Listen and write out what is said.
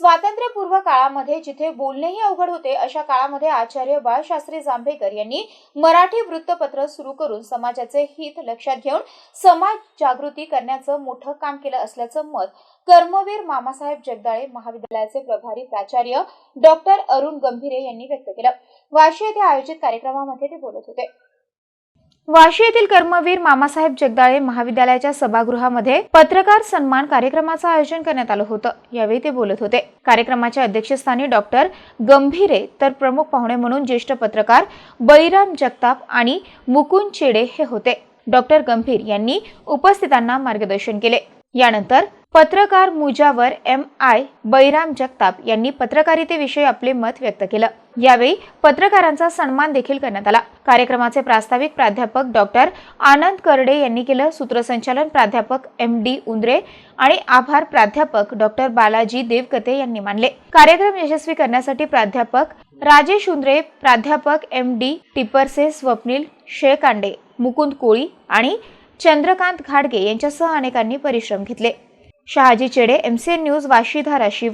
स्वातंत्र्यपूर्व काळामध्ये जिथे बोलणेही अवघड होते अशा काळामध्ये आचार्य बाळशास्त्री जांभेकर यांनी मराठी वृत्तपत्र सुरू करून समाजाचे हित लक्षात घेऊन समाज जागृती करण्याचं मोठं काम केलं असल्याचं मत कर्मवीर मामासाहेब जगदाळे महाविद्यालयाचे प्रभारी प्राचार्य डॉक्टर अरुण गंभीरे यांनी व्यक्त केलं. वाशी येथे आयोजित कार्यक्रमामध्ये ते बोलत होते. वाशी येथील कर्मवीर मामासाहेब जगदाळे महाविद्यालयाच्या सभागृहामध्ये पत्रकार सन्मान कार्यक्रमाचं आयोजन करण्यात आलं होतं. यावेळी ते बोलत होते. कार्यक्रमाच्या अध्यक्षस्थानी डॉक्टर गंभीरे तर प्रमुख पाहुणे म्हणून ज्येष्ठ पत्रकार बळीराम जगताप आणि मुकुंद चेडे हे होते. डॉक्टर गंभीर यांनी उपस्थितांना मार्गदर्शन केले. यानंतर पत्रकार मुजावर एम आय बैराम जगताप यांनी पत्रकारितेविषयी आपले मत व्यक्त केलं. यावेळी पत्रकारांचा सन्मान देखील करण्यात आला. कार्यक्रमाचे प्रास्ताविक प्राध्यापक डॉक्टर आनंद करडे यांनी केलं सूत्रसंचालन प्राध्यापक एम डी उंद्रे आणि आभार प्राध्यापक डॉक्टर बालाजी देवकते यांनी मानले. कार्यक्रम यशस्वी करण्यासाठी प्राध्यापक राजेश उंद्रे प्राध्यापक एम डी टिपरसे स्वप्नील शेळकांडे मुकुंद कोळी आणि चंद्रकांत घाडगे यांच्यासह अनेकांनी परिश्रम घेतले. Shahaji Chede M C news Vashi Dharashiv.